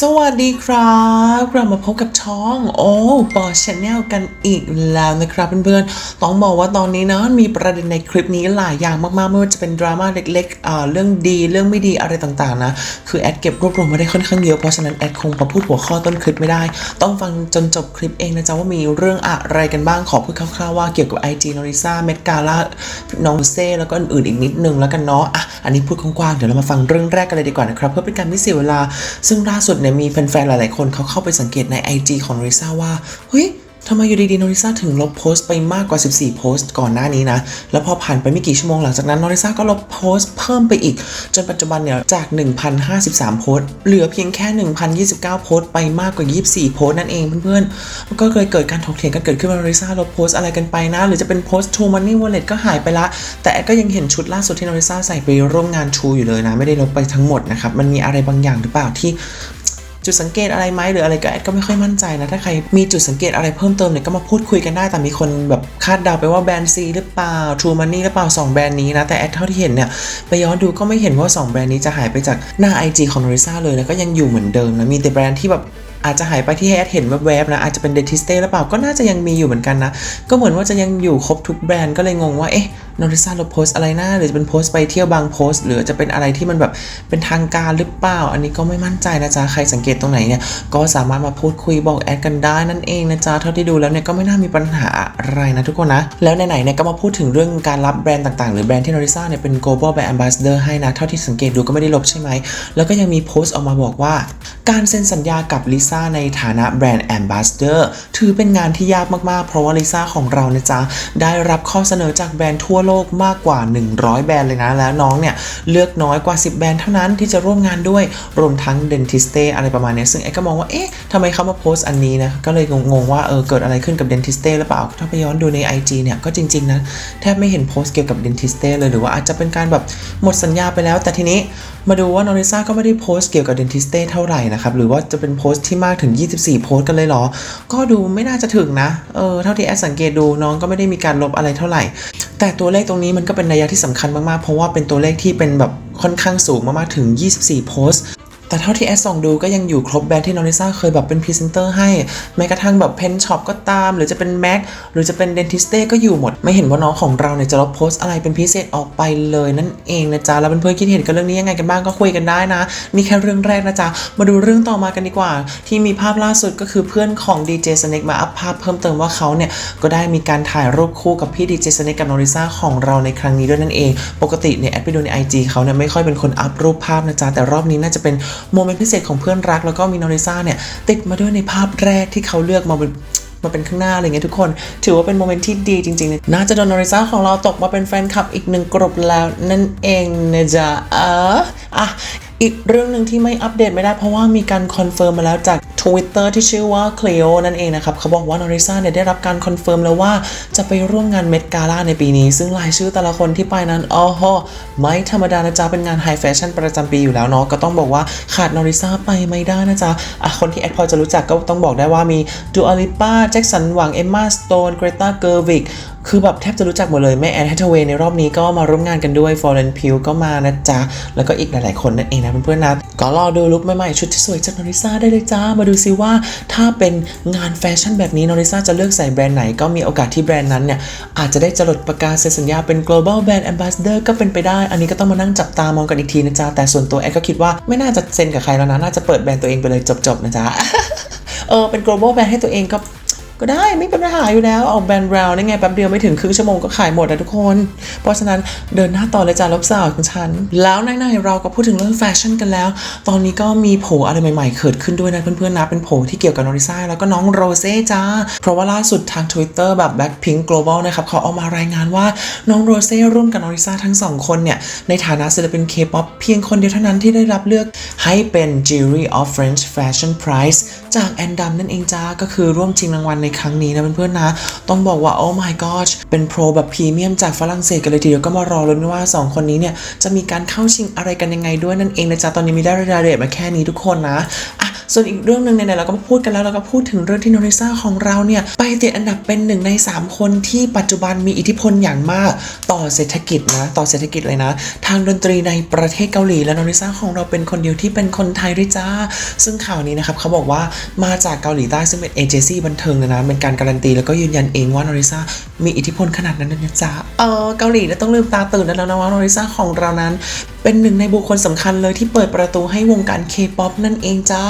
สวัสดีครับ กลับมาพบกับช่อง โอ้ปอชแนลกันอีกแล้วนะครับเพื่อนๆ ต้องบอกว่าตอนนี้นะมีประเด็นในคลิปนี้หลายอย่างมากๆ ไม่ว่าจะเป็นดราม่าเล็กๆเรื่องดีเรื่องไม่ดีอะไรต่างๆนะ คือแอดเก็บรวบรวมมาได้ค่อนข้างเยอะ เพราะฉะนั้นแอดคงมาพูดหัวข้อต้นคลิปไม่ได้ ต้องฟังจนจบคลิปเองนะจ๊ะว่ามีเรื่องอะไรกันบ้างขอพูดคร่าวๆว่าเกี่ยวกับ IG นอริซาเมดกาล่าน้องเซ่แล้วก็อื่นๆอีกนิดนึงแล้วกันเนาะอะอันนี้พูดกว้างๆเดี๋ยวเรามาฟังเรื่องแรกกันเลยดีกว่านะครับเพื่อเป็นการไม่เสียเวลาซึ่งล่าสุดเนี่ยมีแฟนๆหลายๆคนเขาเข้าไปสังเกตใน IG ของริซ่าว่า เฮ้ยทำไมอยู่ดีๆโนริซาถึงลบโพสต์ไปมากกว่า 14 โพสต์ก่อนหน้านี้นะ แล้วพอผ่านไปไม่กี่ชั่วโมงหลังจากนั้นโนริซาก็ลบโพสต์เพิ่มไปอีก จนปัจจุบันเนี่ยจาก 1,053 โพสต์ เหลือเพียงแค่ 1,029 โพสต์ไปมากกว่า 24 โพสต์นั่นเองเพื่อนๆ มันก็เลยเกิดการถกเถียงกันเกิดขึ้นว่าโนริซาลบโพสต์อะไรกันไปนะ หรือจะเป็นโพสต์ True Money Wallet ก็หายไปละ แต่ก็ยังเห็นชุดล่าสุดที่โนริซาใส่ไปร่วมงาน True อยู่เลยนะ ไม่ได้ลบไปทั้งหมดนะครับ มันมีอะไรบางอย่างหรือเปล่าที่ จุดสังเกตอะไรไหมหรืออะไรก็แอดก็ไม่ค่อยมั่นใจนะ ถ้าใครมีจุดสังเกตอะไรเพิ่มเติมเนี่ยก็มาพูดคุยกันได้ แต่มีคนแบบคาดเดาไปว่าแบรนด์ซีหรือเปล่าทรูมันนี่หรือเปล่า 2 แบรนด์นี้นะ แต่แอดเท่าที่เห็นเนี่ยไปย้อนดูก็ไม่เห็นว่า 2 แบรนด์นี้จะหายไปจากหน้า IG ของนริซ่าเลยแล้วก็ยังอยู่เหมือนเดิมนะมีแต่แบรนด์ที่แบบ อาจจะหายไปที่แอดเห็นแวบๆนะ อาจจะเป็นเดนทิสเต้หรือเปล่าก็น่าจะยังมีอยู่เหมือนกันนะ ก็เหมือนว่าจะยังอยู่ครบทุกแบรนด์ก็เลยงงว่าเอ๊ะนอริซาลบโพสอะไรนะหรือจะเป็นโพสไปเที่ยวบางโพสหรือจะเป็นอะไรที่มันแบบเป็นทางการหรือเปล่า อันนี้ก็ไม่มั่นใจนะจ๊ะ ใครสังเกตตรงไหนเนี่ย ก็สามารถมาพูดคุยบอกแอดกันได้นั่นเองนะจ๊ะ เท่าที่ดูแล้วเนี่ยก็ไม่น่ามีปัญหาอะไรนะทุกคนนะ แล้วไหนๆเนี่ยก็มาพูดถึงเรื่องการรับแบรนด์ต่างๆ หรือแบรนด์ที่นอริซาเนี่ยเป็น global brand ambassador ให้นะ เท่าที่สังเกตดูก็ไม่ได้ลบใช่ไหมแล้วก็ยังมีโพสต์ออกมาบอกว่า การเซ็นสัญญากับลิซาในฐานะแบรนด์ ambassador ถือเป็นงานที่ยากมากๆ เพราะว่าลิซ่าของเรานะจ๊ะ ได้รับข้อเสนอจากแบรนด์ทั่วโลกมากกว่า 100 แบรนด์เลยนะ แล้วน้องเนี่ย เลือกน้อยกว่า 10 แบรนด์เท่านั้นที่จะร่วมงานด้วย รวมทั้ง Dentiste อะไรประมาณนี้ ซึ่งไอ้ก็มองว่า เอ๊ะทำไมเขามาโพสต์อันนี้นะ ก็เลยงงๆว่าเออเกิดอะไรขึ้นกับ Dentiste หรือเปล่า ถ้าไปย้อนดูใน IG เนี่ยก็จริงๆนะแทบไม่เห็นโพสต์เกี่ยวกับ Dentiste เลยหรือว่าอาจจะเป็นการแบบหมดสัญญาไปแล้ว แต่ทีนี้มาดูว่านอริซาก็ไม่ได้โพสต์เกี่ยวกับ Dentiste เท่าไหร่นะครับหรือว่าจะเป็นโพสต์ที่มากถึง 24 โพสต์กันเลยเหรอ ก็ดูไม่น่าจะถึงนะ เออ เท่าที่แอดสังเกตดูน้องก็ไม่ได้มีการลบอะไรเท่าไหร่ แต่ตัวเลขตรงนี้มันก็เป็นนัยะที่สำคัญมากๆ เพราะว่าเป็นตัวเลขที่เป็นแบบค่อนข้างสูงมากๆ ถึง 24 โพสต์ แต่เท่าที่แอดส่องดูก็ยังอยู่ครบแบรนด์ที่นอริซ่าเคยแบบเป็นพรีเซนเตอร์ให้ แม้กระทั่งแบบเพนช็อปก็ตาม หรือจะเป็นแม็กหรือจะเป็นเดนทิสเต้ก็อยู่หมด ไม่เห็นว่าน้องของเราเนี่ยจะลบโพสต์อะไรเป็นพิเศษออกไปเลยนั่นเองนะจ๊ะ แล้วเพื่อนๆคิดเห็นกับเรื่องนี้ยังไงกันบ้างก็คุยกันได้นะ นี่แค่เรื่องแรกนะจ๊ะ มาดูเรื่องต่อมากันดีกว่า ที่มีภาพล่าสุดก็คือเพื่อนของดีเจสเน็กมาอัพภาพเพิ่มเติมว่าเขาเนี่ยก็ได้มีการถ่ายรูปคู่กับพี่ดีเจสเน็กกับนอริซาของเราในครั้งนี้ด้วยนั่นเอง ปกติเนี่ยแอดไปดูใน IG เขาเนี่ยไม่ค่อยเป็นคนอัพรูปภาพนะจ๊ะแต่รอบนี้น่าจะเป็นโมเมนต์พิเศษของเพื่อนรักแล้วก็มีนอริซาเนี่ยติดมาด้วยในภาพแรกที่เขาเลือกมาเป็นมาเป็นข้างหน้าอะไรเงี้ยทุกคน ถือว่าเป็นโมเมนต์ที่ดีจริงๆ น่าจะโดนนอริซาของเราตกมาเป็นแฟนคลับอีกหนึ่งกลุ่มแล้วนั่นเองนะจ๊ะเอออะ อีกเรื่องหนึ่งที่ไม่อัปเดตไม่ได้เพราะว่ามีการคอนเฟิร์มมาแล้วจาก Twitter ที่ชื่อว่า Cleo นั่นเองนะครับ เขาบอกว่านอริซาเนี่ยได้รับการคอนเฟิร์มแล้วว่าจะไปร่วมงานเมดกาล่าในปีนี้ ซึ่งรายชื่อแต่ละคนที่ไปนั้นอ๋อฮะไม่ธรรมดานะจ๊ะ เป็นงานไฮแฟชั่นประจำปีอยู่แล้วเนาะก็ต้องบอกว่าขาดนอริซาไปไม่ได้นะจ๊ะอะคนที่แอดพอจะรู้จักก็ต้องบอกได้ว่ามีดูอาลิป้าแจ็คสันหวังเอมมาสโตนเกรตาเกอร์วิก คือแบบแทบจะรู้จักหมดเลยแม่แอนแฮทเวย์ในรอบนี้ก็มาร่วมงานกันด้วยฟอร์เรนพิวก็มานะจ๊ะ แล้วก็อีกหลาย ๆ คนนั่นเองนะเพื่อนๆนะก็รอดูลุคใหม่ ๆ ชุดที่สวยจากนอริซาได้เลยจ้า มาดูซิว่าถ้าเป็นงานแฟชั่นแบบนี้นอริซาจะเลือกใส่แบรนด์ไหนก็มีโอกาสที่แบรนด์นั้นเนี่ย อาจจะได้จรดประกาศเซ็นสัญญาเป็น global brand ambassador ก็เป็นไปได้ อันนี้ก็ต้องมานั่งจับตามองกันอีกทีนะจ๊ะแต่ส่วนตัวแอนก็คิดว่าไม่น่าจะเซ็นกับใครแล้วนะน่าจะเปิดแบรนด์ตัวเองไปเลยจบๆนะจ๊ะเออเป็น global brand ให้ตัวเองก็ ก็ได้ไม่เป็นปัญหาอยู่แล้วเอาแบรนด์ราวนี่ไงแป๊บเดียวไม่ถึงครึ่งชั่วโมงก็ขายหมดนะทุกคน เพราะฉะนั้นเดินหน้าต่อเลยจ้าลบสาวของฉัน แล้วในๆเราก็พูดถึงเรื่องแฟชั่นกันแล้ว ตอนนี้ก็มีโผอะไรใหม่ๆเกิดขึ้นด้วยนะเพื่อนๆนะเป็นโผที่เกี่ยวกับนอริซ่าแล้วก็น้องโรเซ่จ้า เพราะว่าล่าสุดทาง Twitter แบบ Blackpink Global นะครับเขาเอามารายงานว่าน้องโรเซ่ร่วมกับนอริซ่าทั้งสองคนเนี่ยในฐานะศิลปิน K-pop เพียงคนเดียวเท่านั้นที่ได้รับเลือกให้เป็น Jury of French Fashion Prize จากแอนดัมนั่นเองจ้าก็คือร่วมชิงรางวัลในครั้งนี้นะเพื่อนๆนะ ต้องบอกว่าโอ้ my god เป็นโปรแบบพรีเมียมจากฝรั่งเศสกันเลยทีเดียวก็มารอลุ้นว่า 2 คนนี้เนี่ยจะมีการเข้าชิงอะไรกันยังไงด้วยนั่นเองนะจ๊ะตอนนี้มีได้รายละเอียดมาแค่นี้ทุกคนนะอะส่วนอีกเรื่องหนึ่งเนี่ยเราก็พูดกันแล้วเราก็พูดถึงเรื่องที่โนริซ่าของเราเนี่ยไปติดอันดับเป็นหนึ่งใน 3 คนที่ปัจจุบันมีอิทธิพลอย่างมากต่อเศรษฐกิจนะต่อเศรษฐกิจเลยนะ ทางดนตรีในประเทศเกาหลีและโนริซ่าของเราเป็นคนเดียวที่เป็นคนไทยด้วยจ้า ซึ่งข่าวนี้นะครับเขาบอกว่ามาจากเกาหลีใต้ซึ่งเป็นเอเจนซี่บันเทิงนะเป็นการการันตีแล้วก็ยืนยันเองว่าโนริซ่ามีอิทธิพลขนาดนั้นนะจ๊ะเออเกาหลีนะต้องลืมตาตื่นแล้วนะว่าโนริซ่าของเรานั้น เป็นหนึ่งในบุคคลสำคัญเลยที่เปิดประตูให้วงการเคป๊อปนั่นเองจ้า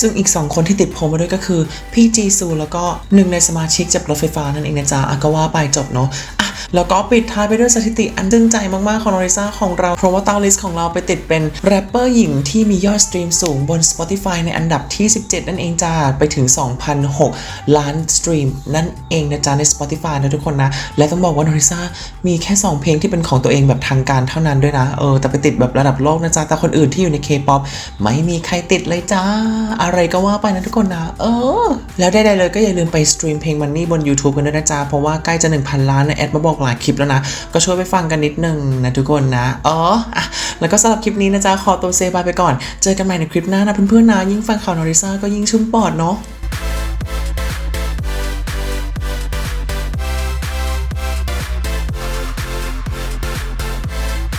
ซึ่งอีก 2 คนที่ติดโพลมาด้วยก็คือพี่จีซูแล้วก็หนึ่งในสมาชิกจากรถไฟฟ้านั่นเองนะจ๊ะอะก็ว่าไปจบเนาะอะแล้วก็ปิดท้ายไปด้วยสถิติอันดึงใจมากๆ ของโนริซ่าของเรา เพราะว่าตาลิสของเราไปติดเป็นแรปเปอร์หญิงที่มียอดสตรีมสูงบน Spotify ในอันดับที่ 17 นั่นเองจ้า ไปถึง 2,006 ล้านสตรีมนั่นเองนะจ๊ะใน Spotify นะทุกคนนะ และต้องบอกว่าโนริซ่ามีแค่ 2 เพลงที่เป็นของตัวเองแบบทางการเท่านั้นด้วยนะ เออ แต่ไปติดแบบระดับโลกนะจ๊ะ แต่คนอื่นที่อยู่ใน K-POP ไม่มีใครติดเลยจ้า อะไรก็ว่าไปนะทุกคนนะ เออ แล้วใดๆเลยก็อย่าลืมไปสตรีมเพลงมันนี่บน YouTube กันด้วยนะจ๊ะ เพราะว่าใกล้จะ 1,000 ล้านนะแอดมาบอกหลายคลิปแล้วนะ ก็ช่วยไปฟังกันนิดนึงนะทุกคนนะอ๋ออะแล้วก็สำหรับคลิปนี้นะจ๊ะขอตัวเซบายไปก่อน เจอกันใหม่ในคลิปหน้านะเพื่อนๆนะยิ่งฟังข่าวนอริซ่าก็ยิ่งชุ่มปอดเนาะ